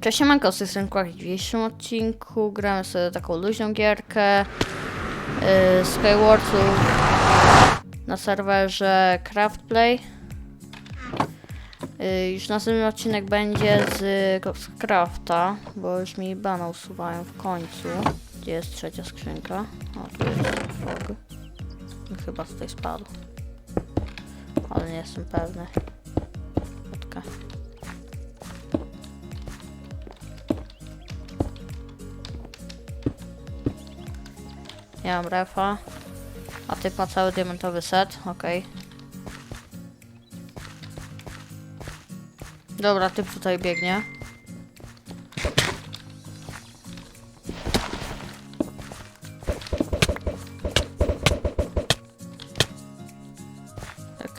Cześć, manko, z Kłak. W dzisiejszym odcinku gramy sobie taką luźną gierkę yy, na serwerze Craftplay. Yy, już następny odcinek będzie z, z Crafta, bo już mi bana usuwają w końcu. Gdzie jest trzecia skrzynka? O, tu jest frog. Chyba tutaj spadł. Ale nie jestem pewny. Ja mam refa. A ty ma cały diamentowy set, okej. Dobra, typ tutaj biegnie.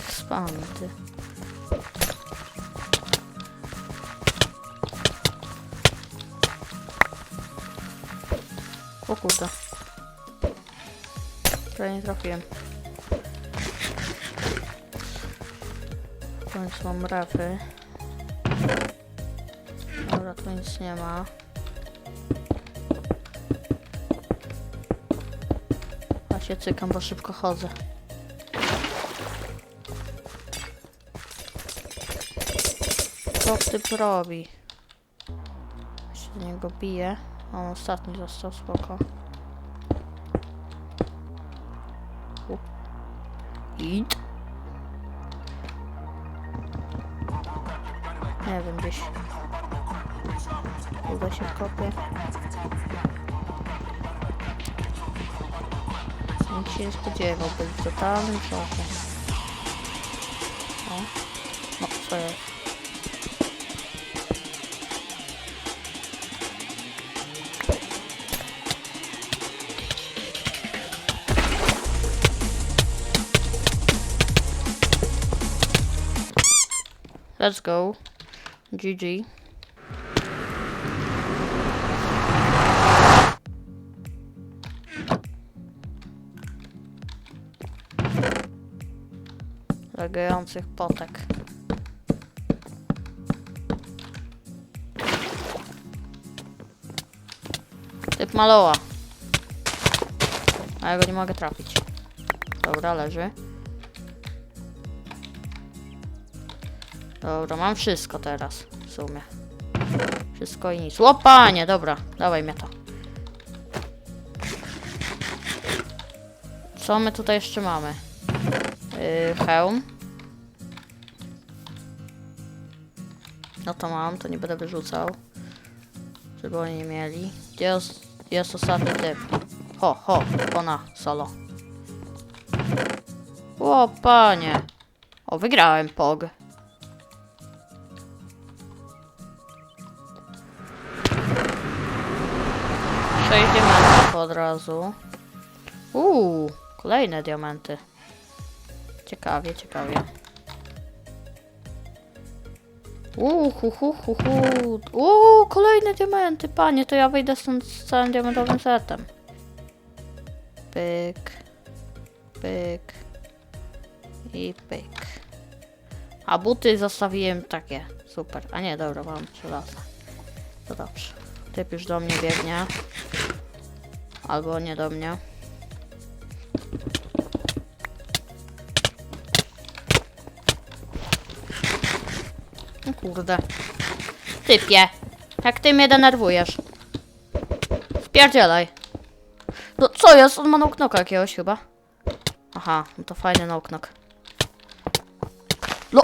Spam ty. O kurde. Prawie nie trafiłem. W końcu mam refy. Dobra, tu nic nie ma. Ja się cykam, bo szybko chodzę. Co typ robi? Się do niego bije. On ostatni został spoko. Idź. Nie wiem, gdzieś. Uda się wkopię. Nikt się nie spodziewał, był szoku. O. No, co jest? Let's go. GG. Legających potek. Typ maloła. A ja go nie mogę trafić. Dobra, leży. Dobra, mam wszystko teraz w sumie. Wszystko i nic. Łopanie, dobra, dawaj mnie to. Co my tutaj jeszcze mamy? Yy, hełm. No to mam, to nie będę wyrzucał. Żeby oni nie mieli. Gdzie jest, jest ostatni typ? Ho, ho, ona, solo. Łopanie. O, wygrałem, pog. Sześć diamentów od razu. Uuu, kolejne diamenty. Ciekawie, ciekawie. Uuu, hu, hu, hu, hu. Uuu, kolejne diamenty, panie, to ja wyjdę stąd z całym diamentowym setem. Pyk, pyk i pyk. A buty zostawiłem takie, super. A nie, dobra, mam żelazo. To dobrze. Typ już do mnie biegnie. Albo nie do mnie. O kurde. Typie. Jak ty mnie denerwujesz. Spierdzielaj. No co jest? On ma knock jakiegoś chyba. Aha, no to fajny knock No.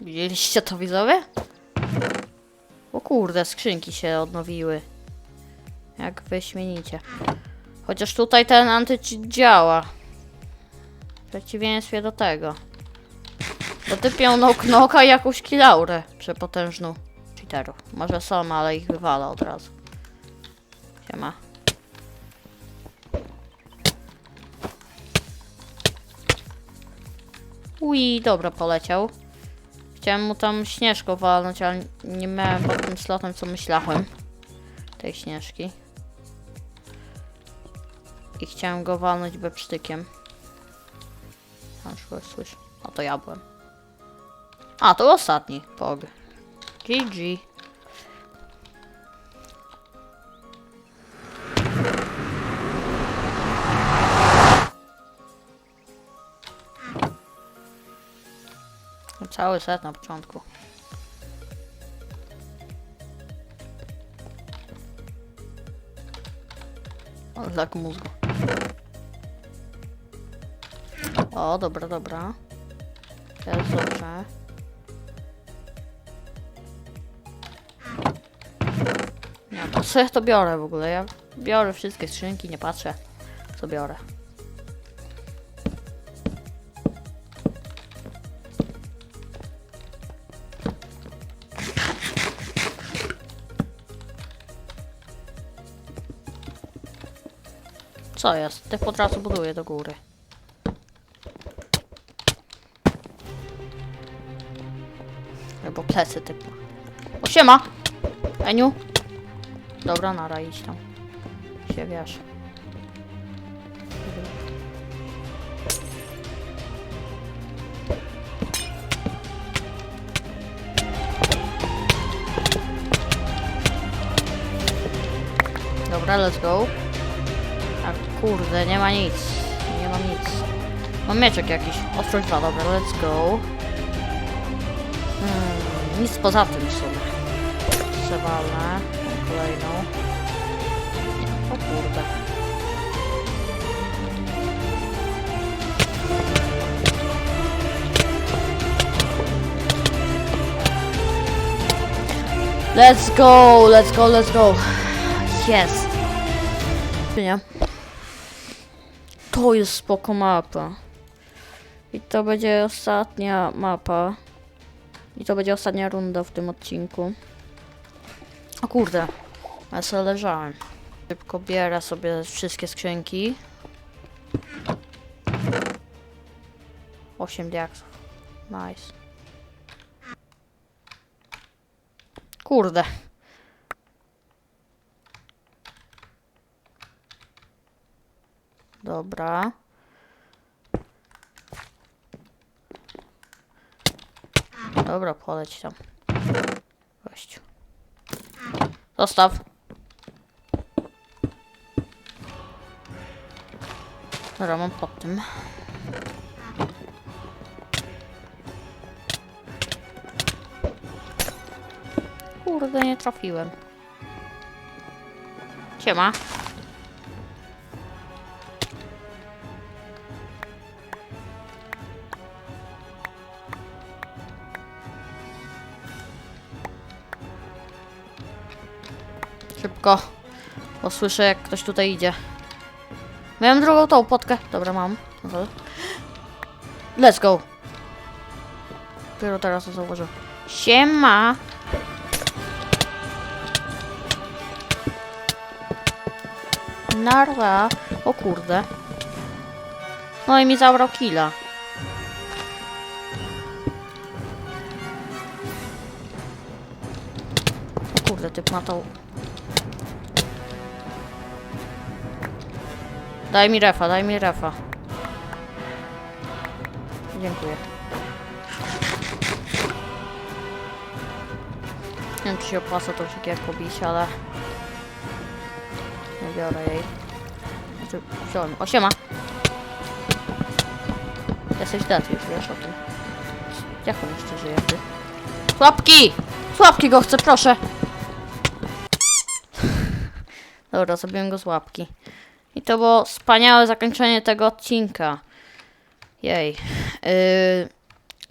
Widzieliście to widzowie? Kurde, skrzynki się odnowiły. Jak wyśmienicie. Chociaż tutaj ten antycheat działa. W przeciwieństwie do tego. Bo ty miał no i jakąś kilaurę przepotężną cheaterów. Może są, ale ich wywala od razu. Siema. Ui, dobra, poleciał. Chciałem mu tam śnieżką walnąć, ale nie miałem pod tym slotem, co myślałem. Tej śnieżki. I chciałem go walnąć bepsztykiem. Aż go słyszę. O, to ja byłem. A, to ostatni. Pog. GG. Cały set na początku. Ale tak mózgu. O, dobra, dobra. Jest dobrze. Ja to ja to biorę w ogóle? Ja biorę wszystkie skrzynki, nie patrzę co biorę. Co jest? Tych od razu buduję do góry. Albo plecy typu. O siema! Eniu! Dobra, nara, idź tam. Się wiesz. Dobra, let's go. Kurde, nie ma nic. Nie mam nic. Mam mieczek jakiś. Ostrość 2, dobra, let's go. Hmm, nic poza tym w sumie. Przewalę. Kolejną. O kurde. Let's go, let's go, let's go. Jest. Nie? To jest spoko mapa. I to będzie ostatnia mapa. I to będzie ostatnia runda w tym odcinku. O kurde, ja sobie leżałem. Szybko bierę sobie wszystkie skrzynki. 8 diaksów. Nice. Kurde. Dobra. Dobra, poleć tam. Gościu. Zostaw. Dobra, mam pod tym. Kurde, nie trafiłem. Siema. Szybko. Bo słyszę jak ktoś tutaj idzie. Miałem drugą tą potkę. Dobra, mam. Let's go. Dopiero teraz to zauważyłem. Siema. Narwa. O kurde. No i mi zabrał killa. O kurde, typ ma tą... Daj mi refa, daj mi refa. Dziękuję. Nie wiem, czy się opłaca tą siekierką bić, ale... Nie biorę jej. Znaczy, wziąłem. O, siema! Jesteś dead już, wiesz o tym. Jak on jeszcze żyje, ty? Słabki! Słabki go chcę, proszę! Dobra, zrobiłem go z łapki. I to było wspaniałe zakończenie tego odcinka. Jej. Yy,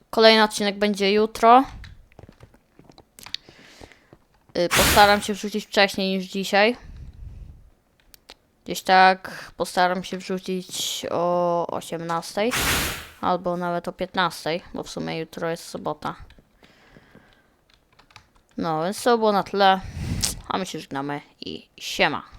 kolejny odcinek będzie jutro. Yy, postaram się wrzucić wcześniej niż dzisiaj. Gdzieś tak postaram się wrzucić o 18. Albo nawet o 15, bo w sumie jutro jest sobota. No, więc to było na tyle. A my się żegnamy i siema.